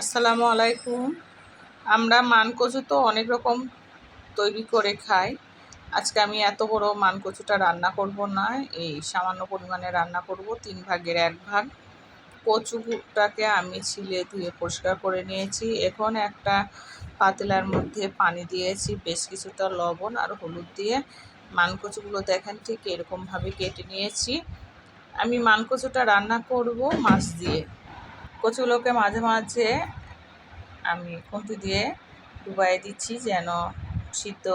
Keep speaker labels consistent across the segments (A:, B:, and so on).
A: আসসালামু আলাইকুম। আমরা মানকচু তো অনেক রকম তৈরি করে খাই। আজকে আমি এত বড় মানকচুটা রান্না করব না। এই সামান্য পরিমাণে রান্না করব, তিন ভাগের এক ভাগ। কচুটাকে আমি ছিলে ধুয়ে পরিষ্কার করে নিয়েছি। এখন একটা পাতলার মধ্যে পানি দিয়েছি, বেশ কিছুটা লবণ আর হলুদ দিয়ে। মানকচুগুলো দেখেন ঠিক এরকমভাবে কেটে নিয়েছি। আমি মানকচুটা রান্না করব মাছ দিয়ে। কচুগুলোকে মাঝে মাঝে আমি খুন্তি দিয়ে ডুবাই দিচ্ছি যেন সিদ্ধ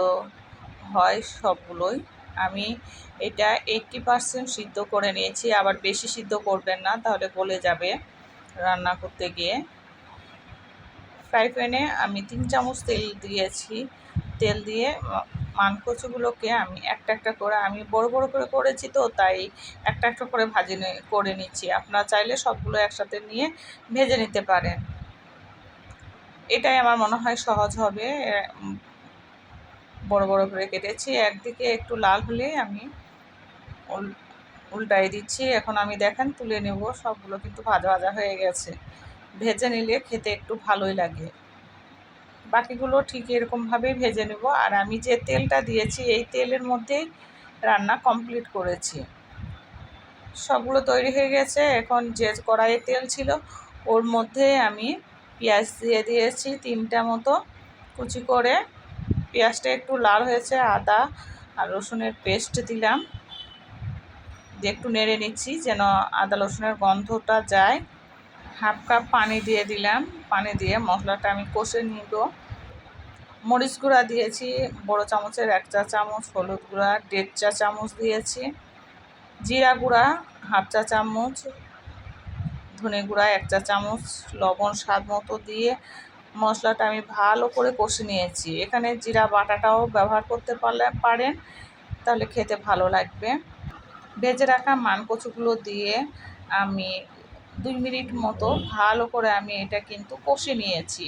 A: হয় সবগুলোই। আমি এটা এইটটি পারসেন্ট সিদ্ধ করে নিয়েছি, আবার বেশি সিদ্ধ করবেন না, তাহলে গলে যাবে রান্না করতে গিয়ে। ফ্রাই প্যানে আমি তিন চামচ তেল দিয়েছি তেল দিয়ে মানকচুগুলোকে আমি একটা একটা করে, আমি বড় বড় করে করেছি তো, তাই একটা একটা করে ভাজি করে নিচ্ছি। আপনারা চাইলে সবগুলো একসাথে নিয়ে ভেজে নিতে পারেন। এটাই আমার মনে হয় সহজ হবে। বড় বড় করে কেটেছি। একদিকে একটু লাল হলে আমি উল্টাই দিচ্ছি। এখন আমি দেখেন তুলে নেব, সবগুলো কিন্তু ভাজা ভাজা হয়ে গেছে। ভেজে নিলে খেতে একটু ভালোই লাগে। বাকিগুলো ঠিক এরকমভাবেই ভেজে নেব। আর আমি যে তেলটা দিয়েছি, এই তেলের মধ্যেই রান্না কমপ্লিট করেছি। সবগুলো তৈরি হয়ে গেছে। এখন যে কড়াইয়ে তেল ছিল, ওর মধ্যে আমি পেঁয়াজ দিয়ে দিয়েছি তিনটা মতো। কুচি করে পেঁয়াজটা একটু লাল হয়েছে, আদা আর রসুনের পেস্ট দিলাম। দিয়ে একটু নেড়ে নিচ্ছি যেন আদা রসুনের গন্ধটা যায়। হাফ কাপ পানি দিয়ে দিলাম। পানি দিয়ে মশলাটা আমি কষে নিব। মরিচ গুঁড়া দিয়েছি, বড় চামচের এক চা চামচ, হলুদ গুঁড়া, দেড় চা চামচ দিয়েছি, জিরা গুঁড়া, হাফ চা চামচ, ধনে গুঁড়া এক চা চামচ, লবণ স্বাদ মতো দিয়ে মশলাটা আমি ভালো করে কষে নিয়েছি। এখানে জিরা বাটাটাও ব্যবহার করতে পারলে পারেন, তাহলে খেতে ভালো লাগবে। ভেজে রাখা মান কচুগুলো দিয়ে আমি দুই মিনিট মতো ভালো করে আমি এটা কিন্তু কষে নিয়েছি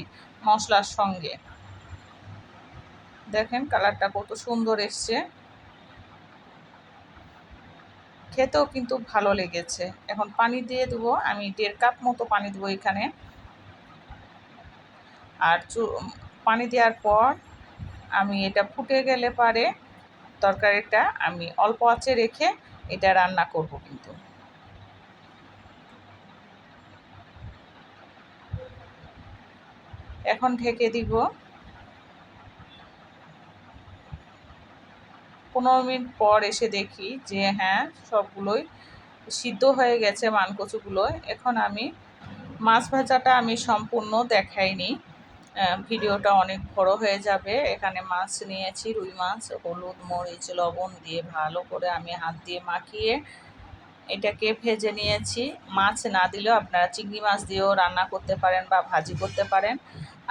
A: মশলার সঙ্গে। দেখেন কালারটা কত সুন্দর এসছে। খেতেও কিন্তু ভালো লেগেছে। এখন পানি দিয়ে দেবো, আমি দেড় কাপ মতো পানি দেবো এখানে। আর পানি দেওয়ার পর আমি এটা ফুটে গেলে পারে তরকারিটা আমি অল্প আঁচে রেখে এটা রান্না করব কিন্তু। এখন ঢেকে দিব। পনেরো মিনিট পর এসে দেখি যে হ্যাঁ সবগুলোই সিদ্ধ হয়ে গেছে মানকচুগুলো। এখন আমি মাছ ভাজাটা আমি সম্পূর্ণ দেখাইনি। ভিডিওটা অনেক বড় হয়ে যাবে। এখানে মাছ নিয়েছি, রুই মাছ, হলুদ, মরিচ, লবণ দিয়ে ভালো করে আমি হাত দিয়ে মাখিয়ে এটাকে ভেজে নিয়েছি। মাছ না দিলেও আপনারা চিংড়ি মাছ দিয়েও রান্না করতে পারেন বা ভাজি করতে পারেন।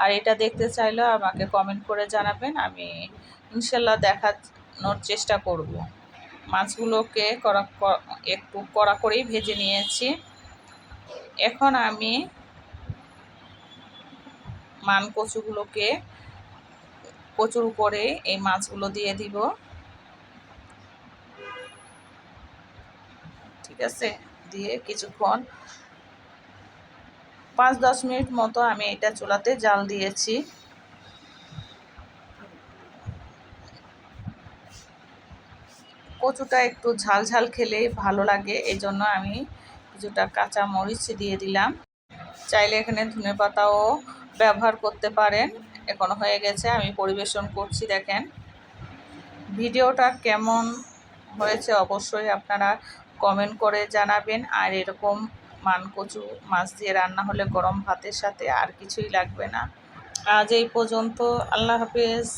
A: আর এটা দেখতে চাইলেও আমাকে কমেন্ট করে জানাবেন। আমি ইনশাল্লাহ দেখানোর চেষ্টা করব। মাছগুলোকে কড়া একটু কড়া করেই ভেজে নিয়েছি। এখন আমি মান কচুগুলোকে কচুর উপরে এই মাছগুলো দিয়ে দিব। ঠিক আছে? দিয়ে কিছুক্ষণ, পাঁচ দশ মিনিট মতো আমি এটা চুলাতে জাল দিয়েছি। কচুটা একটু ঝাল ঝাল খেলেই ভালো লাগে। এই জন্য আমি কিছুটা কাঁচা মরিচ দিয়ে দিলাম। চাইলে এখানে ধনে পাতাও ব্যবহার করতে পারেন। এখন হয়ে গেছে, আমি পরিবেশন করছি, দেখেন। ভিডিওটা কেমন হয়েছে অবশ্যই আপনারা কমেন্ট করে জানাবেন। আর এরকম মানকচু মাছ দিয়ে রান্না হলে গরম ভাতের সাথে আর কিছুই লাগবে না। আজ এই পর্যন্ত, আল্লাহ হাফেজ।